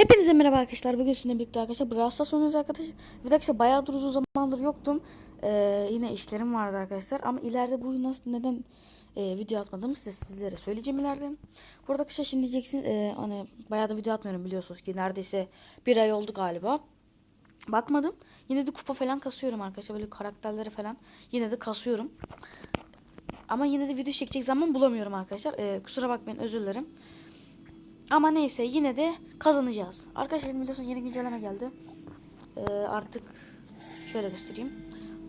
Hepinize merhaba arkadaşlar. Bugün sizinle birlikte arkadaşlar Brawl Stars oynuyoruz arkadaşlar. Ve arkadaşlar bayağıdır uzun zamandır yoktum. Ee, yine işlerim vardı arkadaşlar. Ama ileride bu nasıl neden e, video atmadım size sizlere söyleyeceğim ileride. Burada arkadaşlar şimdi diyeceksiniz e, hani bayağı da video atmıyorum biliyorsunuz ki neredeyse bir ay oldu galiba. Bakmadım. Yine de kupa falan kasıyorum arkadaşlar. Böyle karakterleri falan yine de kasıyorum. Ama yine de video çekecek zaman bulamıyorum arkadaşlar. Ee, kusura bakmayın özür dilerim. Ama neyse yine de kazanacağız. Arkadaşlar biliyorsun yeni güncelleme geldi. Ee, artık şöyle göstereyim.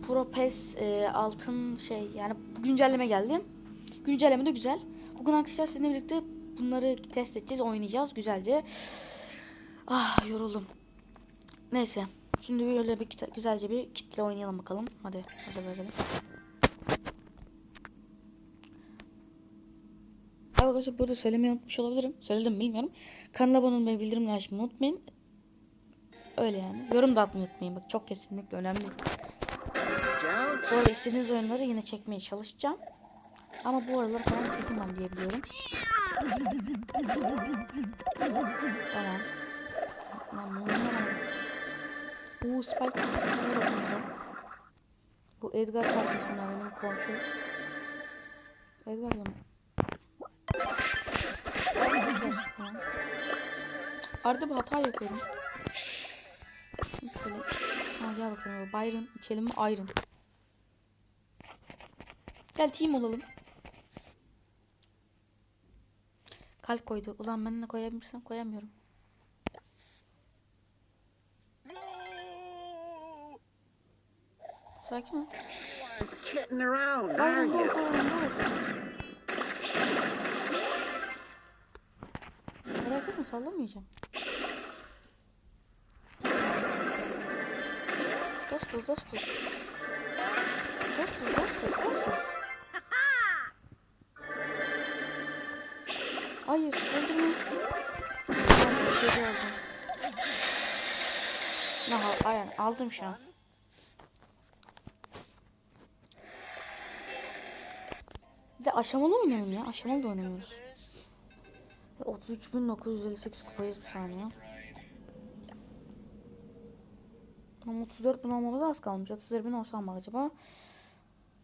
Pro PES e, altın şey yani güncelleme geldi. Güncelleme de güzel. Bugün arkadaşlar sizinle birlikte bunları test edeceğiz, oynayacağız güzelce. Ah yoruldum. Neyse. Şimdi böyle bir güzelce bir kitle oynayalım bakalım. Hadi hadi bakalım. Arkadaşlar burada söylemeyi unutmuş olabilirim. Söyledim mi bilmiyorum. Kanala abone olmayı, bildirimleri açmayı unutmayın. Öyle yani. Yorum da atmayı unutmayın. Bak çok kesinlikle önemli. Bu arada istediğiniz oyunları yine çekmeye çalışacağım. Ama bu aralar falan çekemem diye biliyorum. Tamam. Ne? Uuu Spike? Bu Edgar kardeşimden benim komşu. Edgar mı? Arada bir hata yapıyorum. Ha gel bakalım. Byron kelime Iron. Gel team olalım. Kalp koydu. Ulan ben de koyabilirsem koyamıyorum. Sakin ol. Byron go Merak etme sallamayacağım. Dostuz dostuz. Dostuz dostuz dostuz. Hayır öldürme. Tamam, geri aldım. Aha, aynen aldım şu an. Bir de aşamalı oynayalım ya. Aşamalı da oynamıyoruz. 33.958 kupayız bir saniye. Ama 34 bin olmamız az kalmış. 31 bin olsam mı acaba?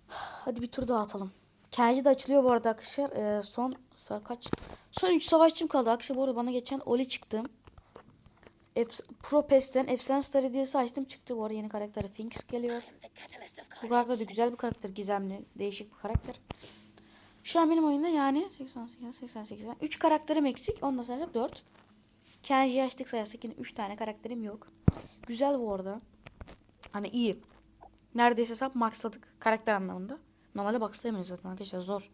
Hadi bir tur daha atalım. Kenji de açılıyor bu arada arkadaşlar. Ee, son kaç? Son 3 savaşçım kaldı. Arkadaşlar bu arada bana geçen Oli çıktı. Ef- Pro PES'ten Efsane Star hediyesi açtım çıktı. Bu arada yeni karakter Finks geliyor. Bu karakter de güzel bir karakter. Gizemli. Değişik bir karakter. Şu an benim oyunda yani 88, 88, 3 karakterim eksik. Ondan sonra 4. Kenji'yi açtık sayarsak yine 3 tane karakterim yok. Güzel bu arada. Hani iyi. Neredeyse hesap maxladık karakter anlamında. Normalde maxlayamayız zaten arkadaşlar zor.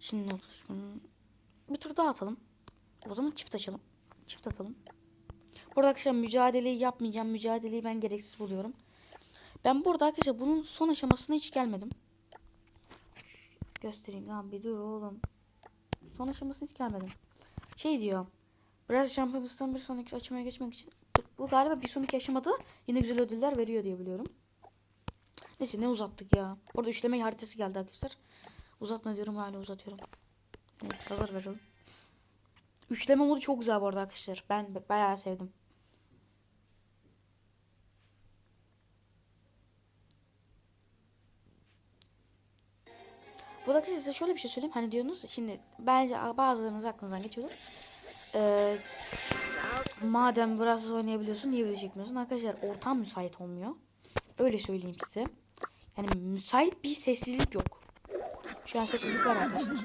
Şimdi bir tur daha atalım. O zaman çift açalım. Çift atalım. Burada arkadaşlar mücadeleyi yapmayacağım. Mücadeleyi ben gereksiz buluyorum. Ben burada arkadaşlar bunun son aşamasına hiç gelmedim. Göstereyim lan bir dur oğlum. Son aşamasına hiç gelmedim. Şey diyor. Biraz şampiyonluktan bir sonraki aşamaya geçmek için. Bu galiba bir sonraki aşamada yine güzel ödüller veriyor diye biliyorum. Neyse ne uzattık ya. Orada üçleme haritası geldi arkadaşlar. Uzatma diyorum hala uzatıyorum. Neyse hazır verelim. Üçleme modu çok güzel bu arada arkadaşlar. Ben bayağı sevdim. Bu da size şöyle bir şey söyleyeyim. Hani diyorsunuz şimdi bence bazılarınız aklınızdan geçiyordur. Ee, madem biraz oynayabiliyorsun niye video çekmiyorsun? Arkadaşlar ortam müsait olmuyor. Öyle söyleyeyim size. Yani müsait bir sessizlik yok. Şu an sessizlik var arkadaşlar.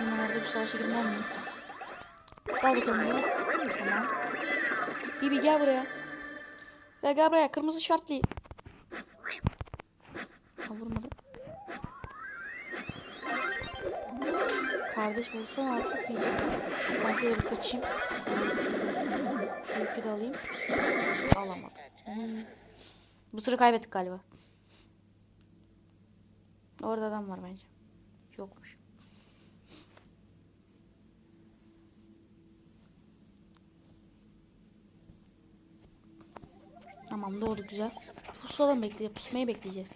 Bunlarda bir savaşa girmem mi? Gel bakalım. Bibi gel buraya. Gel gel buraya. Kırmızı şortlu. Kardeş bulsam artık diyeceğim. Ben şöyle kaçayım. Şu de alayım. Alamadım. Hmm. Bu turu kaybettik galiba. Orada adam var bence. Yokmuş. Tamam doğru güzel. Pusulalım bekleyeceğiz. Pusmayı bekleyeceğiz.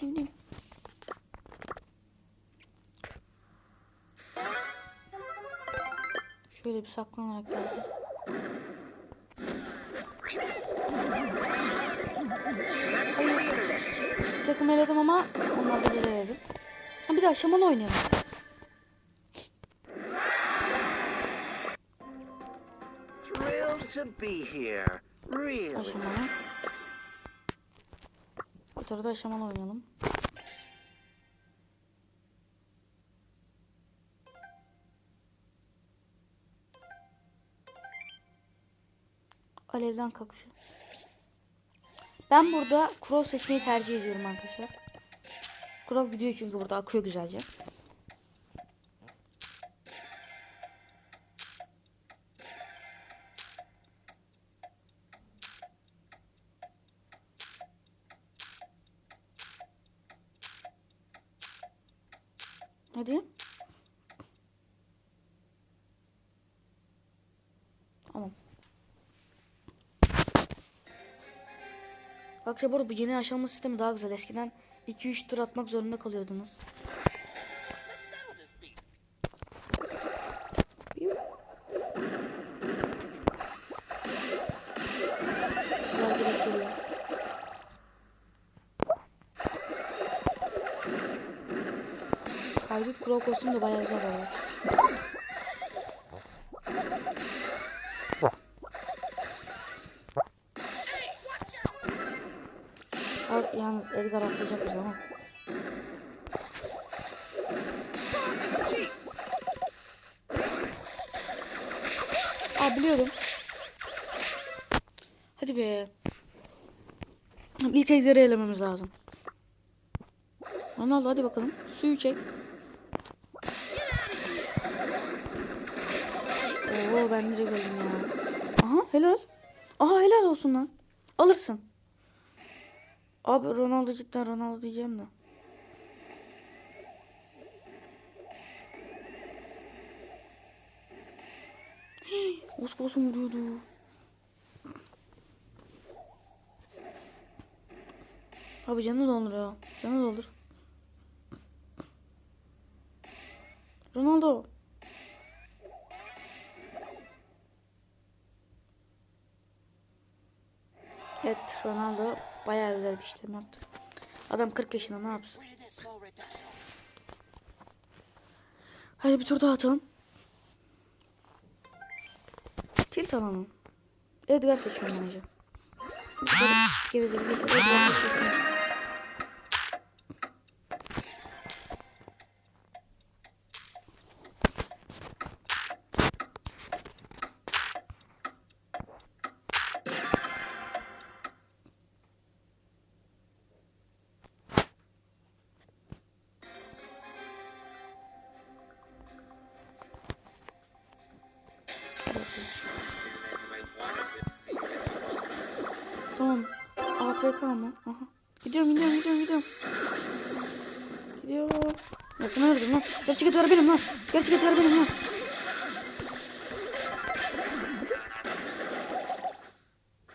Dim dim. Şöyle bir saklanarak geldim. Hayır. Takım eledim ama onlar da eledi. Ha bir daha şaman oynayalım. Thrilled to be here. Really. Turda aşaman oynayalım. Alevden kalkışı. Ben burada crow seçmeyi tercih ediyorum arkadaşlar. Crow gidiyor çünkü burada akıyor güzelce. Hadi. Tamam. Bak bu arada bu yeni aşama sistemi daha güzel. Eskiden 2-3 tur atmak zorunda kalıyordunuz. Kuro kostüm de bayağı güzel oluyor. Al, yalnız Edgar atlayacak bize ama. Aa biliyordum. Hadi be. İlk Edgar'ı elememiz lazım. Ronaldo hadi bakalım. Suyu çek. Oo ben direkt öldüm ya. Aha helal. Aha helal olsun lan. Alırsın. Abi Ronaldo cidden Ronaldo diyeceğim de. Kalsın vuruyordu. Abi canı doldur ya. Canı doldur. Ronaldo. Evet Ronaldo bayağı güzel bir işlem yaptı. Adam 40 yaşında ne yapsın? Hadi bir tur daha atalım. Tilt alalım. Edgar seçiyorum bence. Gevezelik Edgar seçiyorum. Tamam. AFK mı? Aha. Gidiyorum gidiyorum gidiyorum gidiyorum. Gidiyor. Ya sana öldüm lan. Gerçek etler benim lan. Gerçek etler benim lan.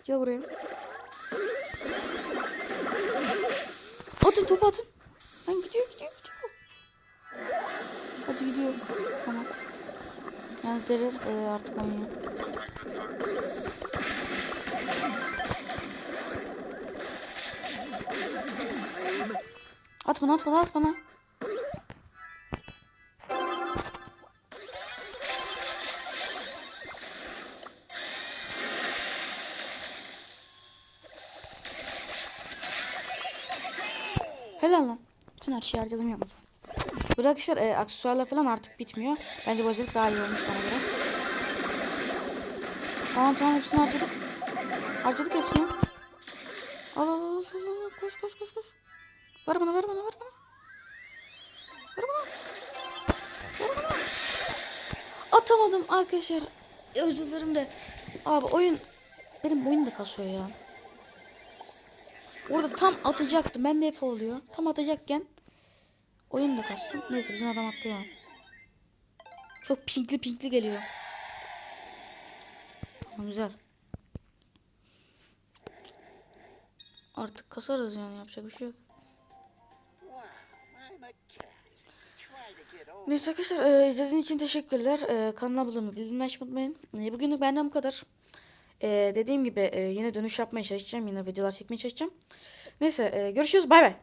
Gel buraya. Derer e, artık oynuyor. At bana at bana at bana. Helal lan. Bütün her şeyi harcadım yalnız. Burada arkadaşlar e, aksesuarlar falan artık bitmiyor. Bence bu özellik daha iyi olmuş bana göre. Tamam tamam hepsini harcadık. Harcadık hepsini. Al al al al al, koş koş koş koş. Ver bana ver bana ver bana. Ver bana. Ver bana. Atamadım arkadaşlar. Özür dilerim de. Abi oyun benim oyun da kasıyor ya. Orada tam atacaktım. Ben de hep oluyor. Tam atacakken oyun da kasıyor. Neyse bizim adam atlıyor. Çok pinkli pinkli geliyor. Ama güzel. Artık kasarız yani yapacak bir şey yok. Neyse arkadaşlar e, izlediğiniz için teşekkürler. E, kanala abone bildirimleri açmayı unutmayın. E, bugünlük benden bu kadar. E, dediğim gibi e, yine dönüş yapmaya çalışacağım. Yine videolar çekmeye çalışacağım. Neyse e, görüşürüz. Bay bay.